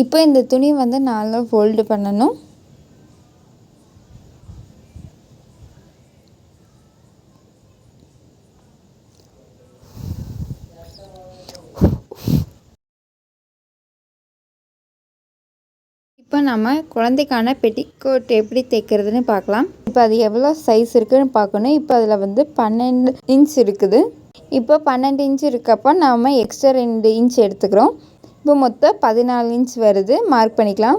இப்போ இந்த துணி வந்து நல்லா ஃபோல்டு பண்ணணும். இப்போ நம்ம குழந்தைக்கான பெட்டிக்கோட் எப்படி தைக்கிறதுன்னு பார்க்கலாம். இப்போ அது எவ்வளோ சைஸ் இருக்குதுன்னு பார்க்கணும். இப்போ அதில் வந்து பன்னெண்டு இன்ச் இருக்குது. இப்போ பன்னெண்டு இன்ச் இருக்கப்போ நாம் எக்ஸ்ட்ரா ரெண்டு இன்ச் எடுத்துக்கிறோம். இப்போ மொத்தம் பதினாலு இன்ச் வருது. மார்க் பண்ணிக்கலாம்.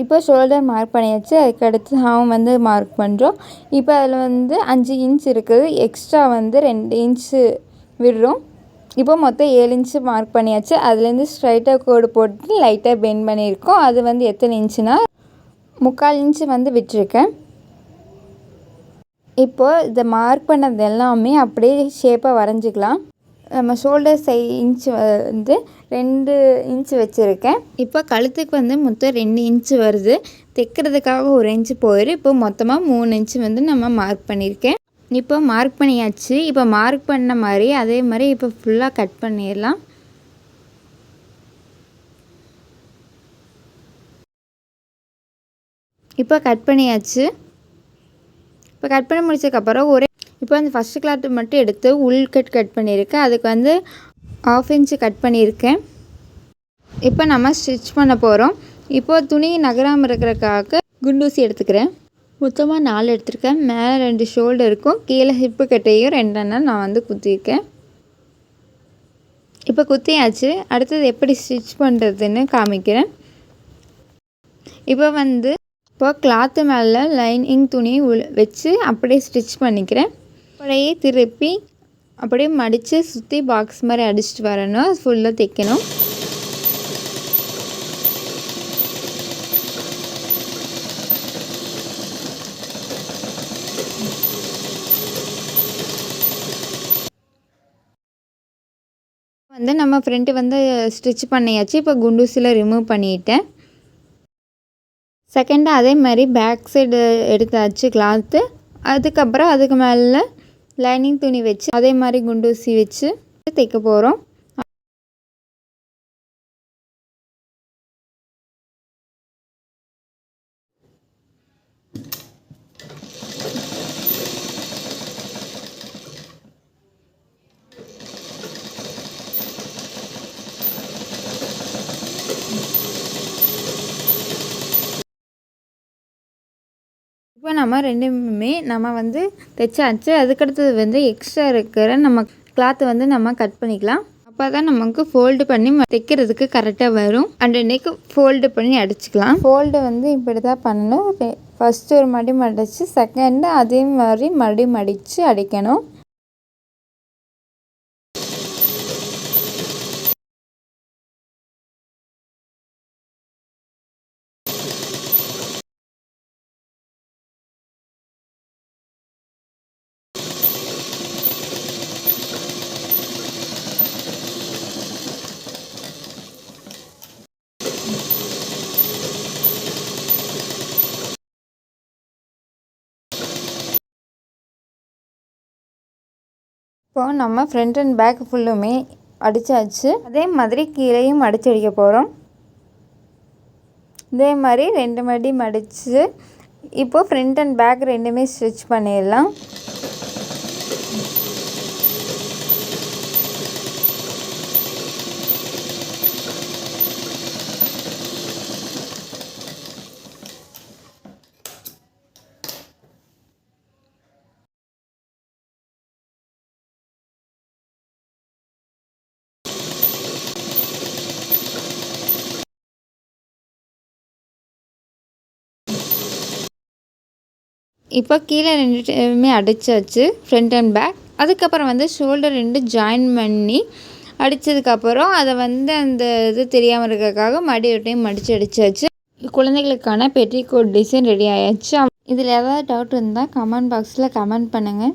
இப்போ ஷோல்டர் மார்க் பண்ணியாச்சு. அதுக்கடுத்து அவன் வந்து மார்க் பண்ணுறோம் இப்போ அதில் வந்து அஞ்சு இன்ச் இருக்குது. எக்ஸ்ட்ரா வந்து ரெண்டு இன்ச்சு விடுறோம். இப்போ மொத்தம் ஏழு இன்ச்சு மார்க் பண்ணியாச்சு. அதுலேருந்து ஸ்ட்ரைட்டாக கோடு போட்டு லைட்டாக பெண்ட் பண்ணியிருக்கோம். அது வந்து எத்தனை இன்ச்சுனா முக்கால் இன்ச்சு வந்து விட்டுருக்கேன். இப்போது இதை மார்க் பண்ணது எல்லாமே அப்படியே ஷேப்பாக வரைஞ்சிக்கலாம். நம்ம ஷோல்டர் சை இன்ச்சு வந்து ரெண்டு இன்ச்சு வச்சுருக்கேன். இப்போ கழுத்துக்கு வந்து மொத்தம் ரெண்டு இன்ச்சு வருது. தைக்கிறதுக்காக ஒரு இன்ச்சு போயிடும் இப்போ மொத்தமாக மூணு இன்ச்சு வந்து நம்ம மார்க் பண்ணியிருக்கேன் இப்போ மார்க் பண்ணியாச்சு. இப்போ மார்க் பண்ண மாதிரி அதே மாதிரி இப்போ ஃபுல்லாக கட் பண்ணிடலாம். இப்போ கட் பண்ணியாச்சு. இப்போ கட் பண்ணி முடிச்சதுக்கப்புறம் ஒரே இப்போ அந்த ஃபஸ்ட்டு கிளாத்து மட்டும் எடுத்து உள் கட் கட் பண்ணியிருக்கேன். அதுக்கு வந்து ஆஃப் இன்ச்சு கட் பண்ணியிருக்கேன். இப்போ நம்ம ஸ்டிச் பண்ண போகிறோம் இப்போது துணி நகராமல் இருக்கிறதுக்காக குண்டூசி எடுத்துக்கிறேன். மொத்தமாக நாலு எடுத்திருக்கேன். மேலே ரெண்டு ஷோல்டர் இருக்கும். கீழே ஹிப்பு கட்டையும் ரெண்டெண்ணம் நான் வந்து குத்திருக்கேன் இப்போ குத்தியாச்சு. அடுத்தது எப்படி ஸ்டிச் பண்ணுறதுன்னு காமிக்கிறேன். இப்போ வந்து இப்போ கிளாத்து மேலே லைனிங் துணி வச்சு அப்படியே ஸ்டிச் பண்ணிக்கிறேன். அப்படியே திருப்பி அப்படியே மடித்து சுற்றி பாக்ஸ் மாதிரி அடிச்சிட்டு வரணும். ஃபுல்லாக தைக்கணும் வந்து நம்ம ஃப்ரெண்ட்டு வந்து ஸ்டிச் பண்ணியாச்சு. இப்போ குண்டூசியில் ரிமூவ் பண்ணிட்டேன். செகண்டாக அதே மாதிரி பேக் சைடு எடுத்தாச்சு கிளாத்து அதுக்கப்புறம் அதுக்கு மேலே லைனிங் துணி வச்சு அதே மாதிரி குண்டூசி வச்சு தைக்க போகிறோம் இப்போ நம்ம ரெண்டுமே நம்ம வந்து தைச்சாச்சு அதுக்கடுத்தது வந்து எக்ஸ்ட்ரா இருக்கிற நம்ம கிளாத்தை வந்து நம்ம கட் பண்ணிக்கலாம். அப்போ தான் நமக்கு ஃபோல்டு பண்ணி தைக்கிறதுக்கு கரெக்டாக வரும். அண்ட் நெக் ஃபோல்டு பண்ணி அடிச்சுக்கலாம். ஃபோல்டு வந்து இப்படி தான் பண்ணணும். ஃபஸ்ட்டு ஒரு மடி மடித்து செகண்டு அதே மாதிரி மடி மடித்து அடிக்கணும். இப்போ நம்ம ஃப்ரண்ட் அண்ட் பேக் ஃபுல்லுமே அடித்தாச்சு அதே மாதிரி கீழேயும் மடித்து அடிக்க போகிறோம் இதே மாதிரி ரெண்டு மடி மடித்து இப்போது ஃப்ரண்ட் அண்ட் பேக் ரெண்டுமே ஸ்டிச் பண்ணிடலாம். இப்போ கீழே ரெண்டுமே அடித்தாச்சு ஃப்ரண்ட் அண்ட் பேக் அதுக்கப்புறம் வந்து ஷோல்டர் ரெண்டு ஜாயின் பண்ணி அடித்ததுக்கப்புறம் அதை வந்து அந்த இது தெரியாமல் இருக்கிறதுக்காக மடி டைம் மடித்து அடித்தாச்சு குழந்தைகளுக்கான பெட்டிகோட் டிசைன் ரெடி ஆயாச்சு. இதில் ஏதாவது டவுட் இருந்தால் கமெண்ட் பாக்ஸில் கமெண்ட் பண்ணுங்கள்